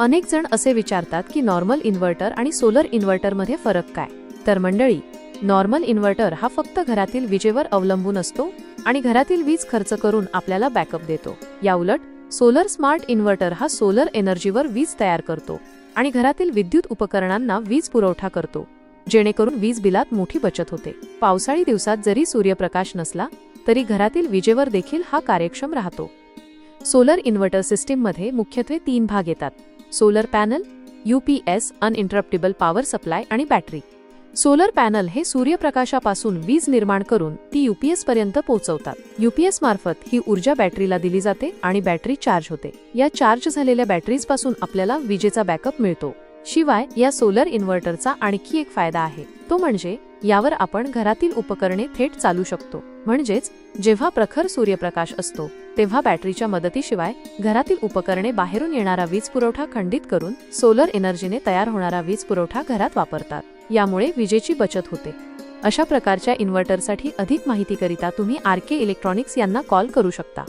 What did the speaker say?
अनेक जण असे विचारतात की नॉर्मल इन्व्हर्टर आणि सोलर इन्व्हर्टरमध्ये फरक काय? तर मंडळी नॉर्मल इन्व्हर्टर हा फक्त घरातील विजेवर अवलंबून असतो आणि घरातील वीज खर्च करून आपल्याला बॅकअप देतो. याउलट सोलर स्मार्ट इन्व्हर्टर हा सोलर एनर्जीवर वीज तयार करतो आणि घरातील विद्युत उपकरणांना वीज पुरवठा करतो जेणेकरून वीज बिलात मोठी बचत होते. पावसाळी दिवसात जरी सूर्यप्रकाश नसला तरी घरातील विजेवर देखील हा कार्यक्षम राहतो. सोलर इन्व्हर्टर सिस्टीममध्ये मुख्यत्वे तीन भाग येतात. Solar panel UPS uninterruptible power supply आणि बॅटरी सोलर पॅनल हे सूर्यप्रकाशापासून वीज निर्माण करून ती युपीएस पर्यंत पोहोचवतात. युपीएस मार्फत ही ऊर्जा बॅटरीला दिली जाते आणि बॅटरी चार्ज होते. या चार्ज झालेल्या बॅटरीजपासून आपल्याला विजेचा बॅकअप मिळतो. शिवाय या सोलर इन्व्हर्टरचा आणखी एक फायदा आहे. तो म्हणजे यावर आपण घरातील उपकरणे थेट चालू शकतो. म्हणजेच जेव्हा प्रखर सूर्यप्रकाश असतो तेव्हा बॅटरीच्या मदतीशिवाय घरातील उपकरणे बाहेरून येणारा वीज पुरवठा खंडित करून सोलर एनर्जीने तयार होणारा वीज पुरवठा घरात वापरतात. यामुळे विजेची बचत होते. अशा प्रकारच्या इन्व्हर्टरसाठी अधिक माहितीकरिता तुम्ही आर के इलेक्ट्रॉनिक्स यांना कॉल करू शकता.